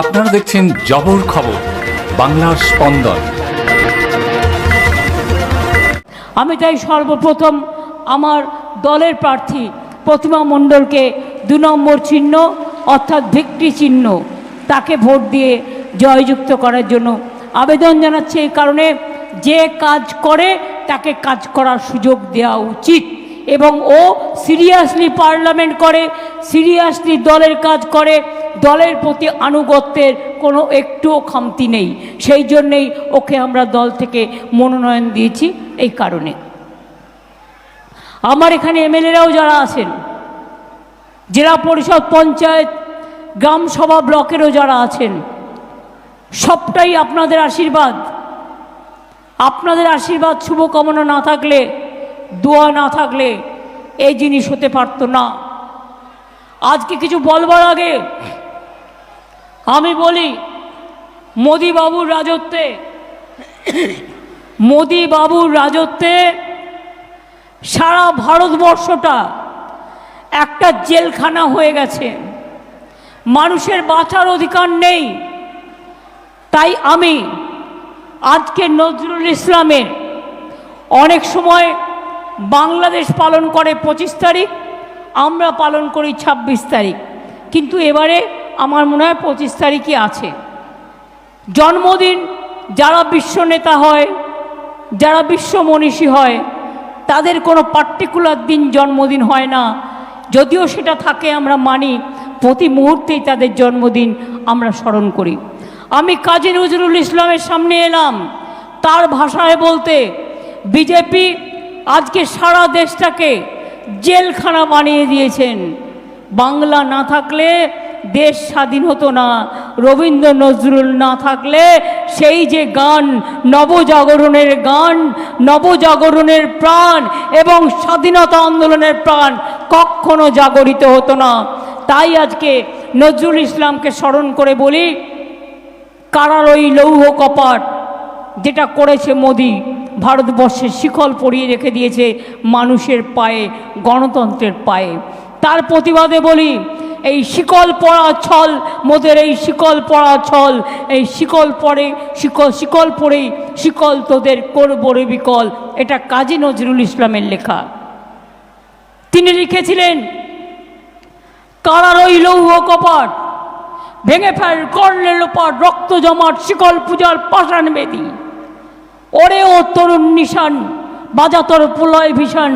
আপনারা দেখছেন জবর খবর, বাংলার স্পন্দন। আমি তাই সর্বপ্রথম আমার দলের প্রার্থী প্রতিমা মণ্ডলকে দু নম্বর চিহ্ন, অর্থাৎ ভিক্টি চিহ্ন, তাকে ভোট দিয়ে জয়যুক্ত করার জন্য আবেদন জানাচ্ছে এই কারণে যে কাজ করে তাকে কাজ করার সুযোগ দেওয়া উচিত এবং ও সিরিয়াসলি পার্লামেন্ট করে, সিরিয়াসলি দলের কাজ করে দলের প্রতি আনুগত্যের কোনো একটুও খামতি নেই। সেই জন্যেই ওকে আমরা দল থেকে মনোনয়ন দিয়েছি এই কারণে। আমার এখানে এমএলএরাও যারা আছেন, জেলা পরিষদ, পঞ্চায়েত, গ্রাম সভা ব্লকেরও যারা আছেন, সবটাই আপনাদের আশীর্বাদ। আপনাদের আশীর্বাদ শুভকামনা না থাকলে, দোয়া না থাকলে এই জিনিস হতে পারতো না। আজকে কিছু বলবার আগে আমি বলি মোদি বাবুর রাজত্বে মোদি বাবুর রাজত্বে সারা ভারতবর্ষটা একটা জেলখানা হয়ে গেছে। মানুষের বাঁচার অধিকার নেই। তাই আমি আজকে নজরুল ইসলামের অনেক সময় বাংলাদেশ পালন করে পঁচিশ তারিখ, আমরা পালন করি ২৬ তারিখ। কিন্তু এবারে আমার মনে হয় পঁচিশ তারিখই আছে। জন্মদিন যারা বিশ্ব নেতা হয়, যারা বিশ্ব মনীষী হয়, তাদের কোনো পার্টিকুলার দিন জন্মদিন হয় না। যদিও সেটা থাকে, আমরা মানি প্রতি মুহূর্তেই তাদের জন্মদিন আমরা স্মরণ করি। আমি কাজী নজরুল ইসলামের সামনে এলাম। তার ভাষায় বলতে, বিজেপি আজকে সারা দেশটাকে জেলখানা বানিয়ে দিয়েছেন। বাংলা না থাকলে দেশ স্বাধীন হতো না। রবীন্দ্র নজরুল না থাকলে সেই যে গান, নবজাগরণের গান, নবজাগরণের প্রাণ এবং স্বাধীনতা আন্দোলনের প্রাণ কখনো জাগরিত হতো না। তাই আজকে নজরুল ইসলামকে স্মরণ করে বলি, কারার ওই লৌহ কপাট যেটা করেছে মোদি, ভারতবর্ষের শিকল পরিয়ে রেখে দিয়েছে মানুষের পায়ে, গণতন্ত্রের পায়ে। তার প্রতিবাদে বলি এই শিকল পড়া ছল, মোদের এই শিকল পড়া ছল, এই শিকল পরে শিকল শিকল পরেই শিকল তোদের করব রে বিকল। এটা কাজী নজরুল ইসলামের লেখা। তিনি লিখেছিলেন কারার ওই লৌহ কপাট, ভেঙে ফেল করলে লোপাট, রক্ত জমাট, শিকল পূজার পাষাণ বেদী। ওরে ও তরুণ নিশান বাজাতর প্রলয় ভীষণ,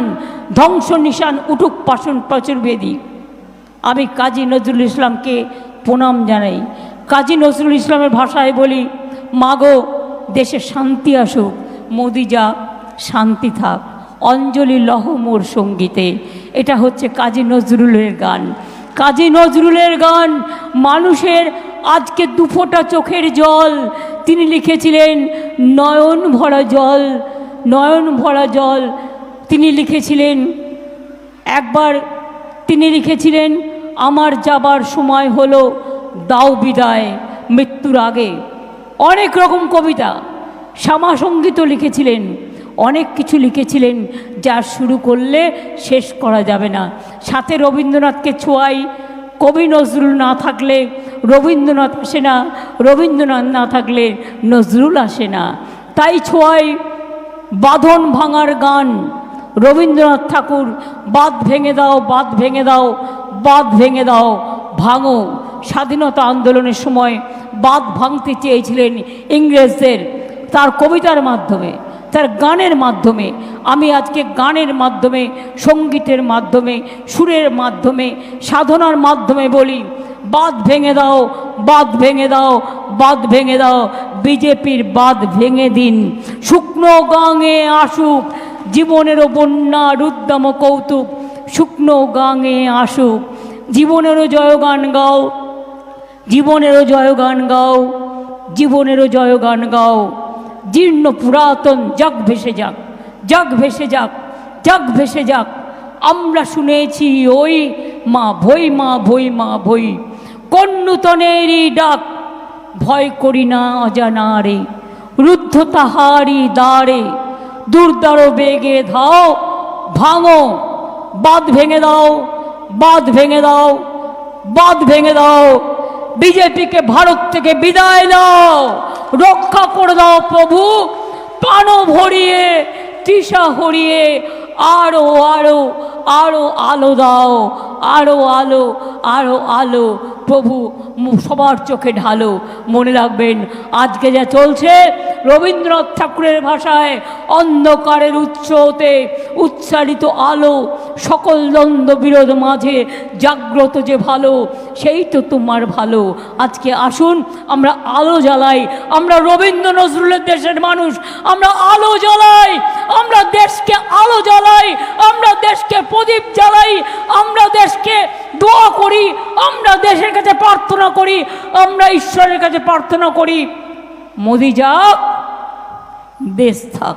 ধ্বংস নিশান, উঠুক পাষণ প্রচুর বেদী। আমি কাজী নজরুল ইসলামকে প্রণাম জানাই। কাজী নজরুল ইসলামের ভাষায় বলি, মাগো, দেশে শান্তি আসুক, মোদি যা, শান্তি থাক, অঞ্জলি লহ মোর সঙ্গীতে। এটা হচ্ছে কাজী নজরুলের গান। কাজী নজরুলের গান মানুষের আজকে দুফোটা চোখের জল। তিনি লিখেছিলেন, নয়ন ভরা জল, নয়ন ভরা জল। তিনি লিখেছিলেন, একবার তিনি লিখেছিলেন, আমার যাবার সময় হলো দাও বিদায়, মৃত্যুর আগে। অনেক রকম কবিতা। শ্যামা সঙ্গীতও লিখেছিলেন, অনেক কিছু লিখেছিলেন, যা শুরু করলে শেষ করা যাবে না। সাথে রবীন্দ্রনাথকে ছোঁয়াই, কবি নজরুল না থাকলে রবীন্দ্রনাথ আসে না, রবীন্দ্রনাথ না থাকলে নজরুল আসে না। তাই ছোঁয়াই বাঁধন ভাঙার গান রবীন্দ্রনাথ ঠাকুর, বাঁধ ভেঙে দাও, বাঁধ ভেঙে দাও, বাঁধ ভেঙে দাও, ভাঙো। স্বাধীনতা আন্দোলনের সময় বাঁধ ভাঙতে চেয়েছিলেন ইংরেজদের তার কবিতার মাধ্যমে, তার গানের মাধ্যমে। আমি আজকে গানের মাধ্যমে, সঙ্গীতের মাধ্যমে, সুরের মাধ্যমে, সাধনার মাধ্যমে বলি, বাঁধ ভেঙে দাও, বাঁধ ভেঙে দাও, বাঁধ ভেঙে দাও, বিজেপির বাঁধ ভেঙে দিন। শুকনো গাঙে আসুক জীবনেরও বন্যা রুদ্দাম কৌতুক, শুকনো গাঙে আসুক। জীবনেরও জয়গান গাও জীবনেরও জয়গান গাও জীবনেরও জয়গান গাও। জীর্ণ পুরাতন জগ ভেসে যাক, জগ ভেসে যাক, জগ ভেসে যাক। আমরা শুনেছি ওই মা ভই মা ভই মা ভই। কোন ডাক, ভয় করি না অজানা রে রুদ্ধ তাহারি দ্বারে দুর্দার বেগে ধাও, ভাঙো বাদ ভেঙে দাও বাদ ভেঙে দাও বাদ ভেঙে দাও। বিজেপিকে ভারত থেকে বিদায় দাও রক্ষা করে দাও প্রভু, প্রাণ ভরিয়ে, তৃষা হরিয়ে আরও আরও আরও আলো দাও, আরও আলো আরও আলো। প্রভু সবার চোখে ঢালো। মনে রাখবেন, আজকে যা চলছে রবীন্দ্রনাথ ঠাকুরের ভাষায়, অন্ধকারের উৎসতে উচ্চারিত আলো, সকল দ্বন্দ্ব বিরোধ মাঝে জাগ্রত যে ভালো, সেই তো তোমার ভালো। আজকে আসুন, আমরা আলো জ্বালাই, আমরা রবীন্দ্র নজরুলের দেশের মানুষ, আমরা আলো জ্বালাই, আমরা দেশকে আলো জ্বালাই আমরা দেশকে প্রদীপ জ্বালাই, আমরা দেশকে দোয়া করি, আমরা দেশের কাছে প্রার্থনা করি, আমরা ঈশ্বরের কাছে প্রার্থনা করি। মোদি যাক, দেশ থাক।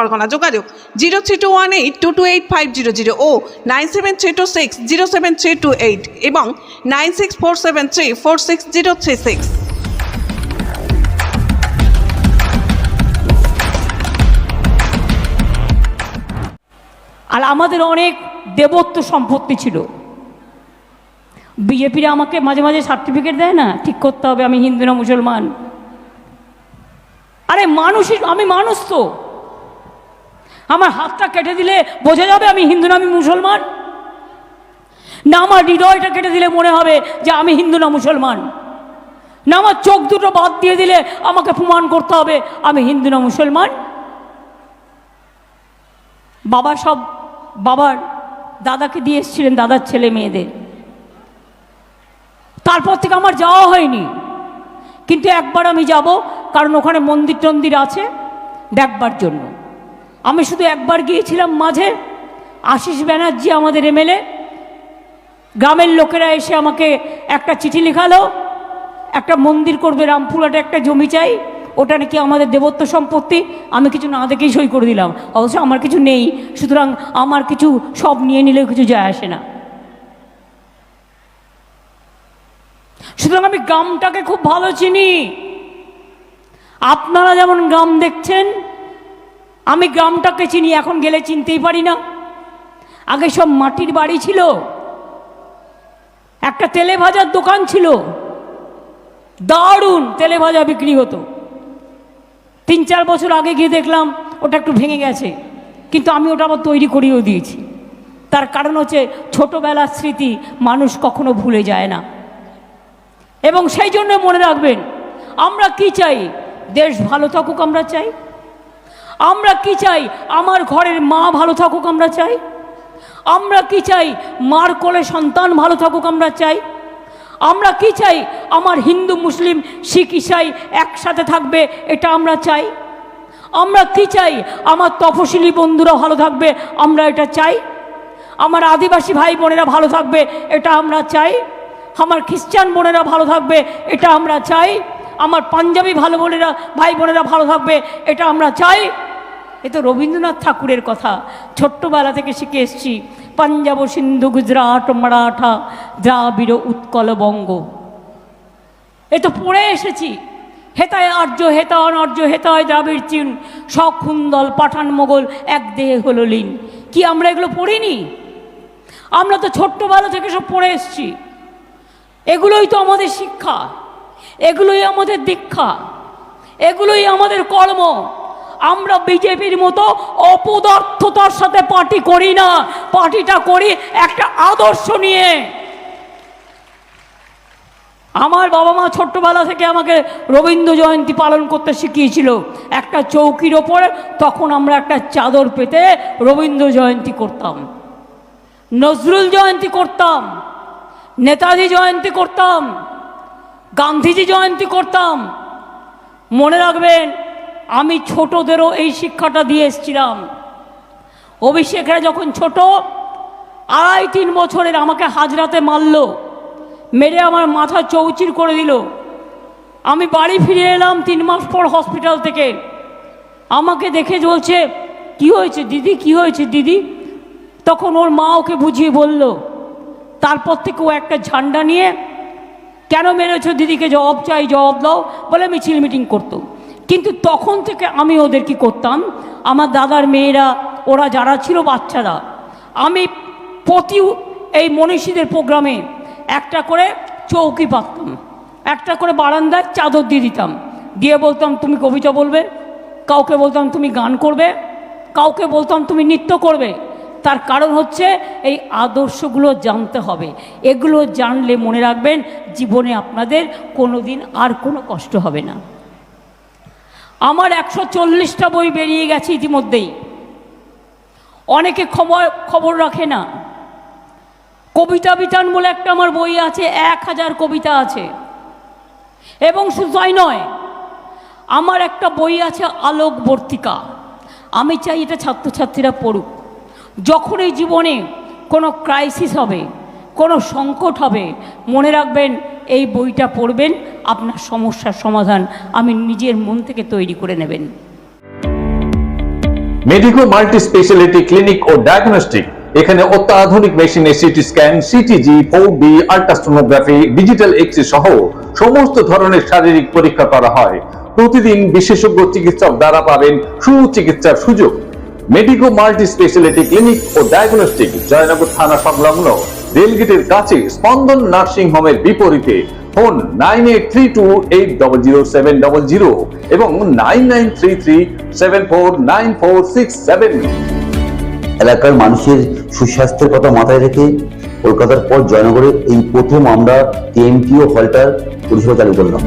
পরগনা যোগাযোগ zero three two one eight two two eight five zero zero ও nine seven three two six zero seven three two eight এবং nine six four seven three four six zero three six. আর আমাদের অনেক দেবত্ব সম্পত্তি ছিল। বিজেপিরা আমাকে মাঝে মাঝে certificate দেয় না, ঠিক করতে হবে, আমি হিন্দু না মুসলমান। আরে মানুষই, আমি মানুষ তো। আমার হাতটা কেটে দিলে বোঝা যাবে আমি হিন্দু না আমি মুসলমান? না আমার হৃদয়টা কেটে দিলে মনে হবে যে আমি হিন্দু না মুসলমান। না আমার চোখ দুটো বাদ দিয়ে দিলে আমাকে প্রমাণ করতে হবে, আমি হিন্দু না মুসলমান? বাবা সব বাবার দাদাকে দিয়ে এসেছিলেন, দাদার ছেলে মেয়েদের। তারপর থেকে আমার যাওয়া হয়নি। কিন্তু একবার আমি যাব, কারণ ওখানে মন্দির টন্দির আছে দেখবার জন্য। আমি শুধু একবার গিয়েছিলাম মাঝে। আশিস ব্যানার্জি আমাদের এমএলএ। গ্রামের লোকেরা এসে আমাকে একটা চিঠি লেখালো, একটা মন্দির করবে রামপুরহাটে একটা জমি চাই, ওটা নাকি আমাদের দেবত্ব সম্পত্তি, আমি কিছু না দেখেই সই করে দিলাম। অবশ্য আমার কিছু নেই, সুতরাং আমার কিছু সব নিয়ে নিলেও কিছু যায় আসে না। সুতরাং আমি গ্রামটাকে খুব ভালো চিনি। আপনারা যেমন গ্রাম দেখছেন আমি গ্রামটাকে চিনি, এখন গেলে চিনতেই পারি না। আগে সব মাটির বাড়ি ছিল। একটা তেলে ভাজার দোকান ছিল। দারুণ তেলে ভাজা বিক্রি হতো। তিন চার বছর আগে গিয়ে দেখলাম, ওটা একটু ভেঙে গেছে। কিন্তু আমি ওটা আবার তৈরি করিয়েও দিয়েছি। তার কারণ হচ্ছে, ছোটোবেলার স্মৃতি মানুষ কখনো ভুলে যায় না। এবং সেই জন্য মনে রাখবেন, আমরা কি চাই? দেশ ভালো থাকুক আমরা চাই। আমরা কি চাই? আমার ঘরের মা ভালো থাকুক আমরা চাই? আমরা কি চাই? মার কোলে সন্তান ভালো থাকুক আমরা চাই? আমরা কি চাই? আমার হিন্দু, মুসলিম, শিখ, ইসাই একসাথে থাকবে, এটা আমরা চাই। আমরা কি চাই? আমার তফসিলি বন্ধুরা ভালো থাকবে, আমরা এটা চাই। আমার আদিবাসী ভাই বোনেরা ভালো থাকবে, এটা আমরা চাই। আমার খ্রিস্টান বোনেরা ভালো থাকবে, এটা আমরা চাই। আমার পাঞ্জাবি ভালো বোনেরা, ভাই বোনেরা ভালো থাকবে, এটা আমরা চাই। এ তো রবীন্দ্রনাথ ঠাকুরের কথা। ছোট্টবেলা থেকে শিখে এসছি, পাঞ্জাব সিন্ধু, গুজরাট, মারাঠা, দ্রাবিড়, উৎকল, বঙ্গ। এ তো পড়ে এসেছি। হেতায় আর্য হেতা অনার্য হেতায় দ্রাবিড় চীন সখুন্দল পাঠান, মোগল, এক দেহে হলো লীন। কি আমরা এগুলো পড়িনি? আমরা তো ছোট্টবেলা থেকে সব পড়ে এসছি। এগুলোই তো আমাদের শিক্ষা, এগুলোই আমাদের দীক্ষা, এগুলোই আমাদের কর্ম। আমরা বিজেপির মতো অপদার্থতার সাথে পার্টি করি না। পার্টিটা করি একটা আদর্শ নিয়ে। আমার বাবা মা ছোট্টবেলা থেকে আমাকে রবীন্দ্র জয়ন্তী পালন করতে শিখিয়েছিল। একটা চৌকির ওপর তখন আমরা একটা চাদর পেতে রবীন্দ্র জয়ন্তী করতাম। নজরুল জয়ন্তী করতাম। নেতাজি জয়ন্তী করতাম। গান্ধীজি জয়ন্তী করতাম। মনে রাখবেন আমি ছোটদেরও এই শিক্ষাটা দিয়ে এসছিলাম। অভিষেকরা যখন ছোট, আড়াই তিন বছরের আমাকে হাজরাতে মারলো, মেরে আমার মাথা চৌচির করে দিল। আমি বাড়ি ফিরে এলাম তিন মাস পর হসপিটাল থেকে। আমাকে দেখে বলছে, কি হয়েছে দিদি? কি হয়েছে দিদি? তখন ওর মা ওকে বুঝিয়ে বলল, তারপর থেকে ও একটা ঝান্ডা নিয়ে, কেন মেরেছো দিদিকে? জবাব চাই, জবাব দাও। বলে মিছিল মিটিং করতো কিন্তু তখন থেকে আমি ওদের কি করতাম? আমার দাদার মেয়েরা, ওরা যারা ছিল বাচ্চারা, আমি প্রতি এই মনীষীদের প্রোগ্রামে একটা করে চৌকি পাততাম, একটা করে বারান্দায় চাদর দিয়ে দিতাম। দিয়ে বলতাম, তুমি কবিতা বলবে, কাউকে বলতাম তুমি গান করবে, কাউকে বলতাম তুমি নৃত্য করবে। তার কারণ হচ্ছে এই আদর্শগুলো জানতে হবে। এগুলো জানলে মনে রাখবেন, জীবনে আপনাদের কোনো দিন আর কোনো কষ্ট হবে না। আমার একশো চল্লিশটা বই বেরিয়ে গেছে ইতিমধ্যেই। অনেকে খবর খবর রাখে না। কবিতা বিতান বলে একটা আমার বই আছে, এক হাজার কবিতা আছে। এবং শুধু তাই নয়, আমার একটা বই আছে আলোকবর্তিকা। আমি চাই এটা ছাত্রছাত্রীরা পড়ুক। যখন এই জীবনে কোনো ক্রাইসিস হবে, কোনো সংকট হবে, মনে রাখবেন এই বইটা পড়বেন, আপনার সমস্যার সমাধান আমি নিজের মন থেকে তৈরি করে নেবেন। মেডিকো মাল্টি স্পেশালিটি ক্লিনিক ও ডায়াগনস্টিক, এখানে অত্যাধুনিক মেশিনে CT scan, CTG four ultrasonography, digital X-ray সহ সমস্ত ধরনের শারীরিক পরীক্ষা করা হয়। প্রতিদিন বিশেষজ্ঞ চিকিৎসক দ্বারা পাবেন সুচিকিৎসার সুযোগ। মেডিকো মাল্টি স্পেশালিটি ক্লিনিক ও ডায়াগনস্টিক, জয়নগর থানা সংলগ্ন। রেলগেটের কাছে স্পন্দন নার্সিং হোমের বিপরীতে ফোন নাইন এবং nine nine three three seven four nine four six seven. এলাকার মানুষের সুস্বাস্থ্যের কথা মাথায় রেখে কলকাতার পর জয়নগরে এই প্রথম আমরা টিএমটিও হলটার পরিষেবা চালু করলাম।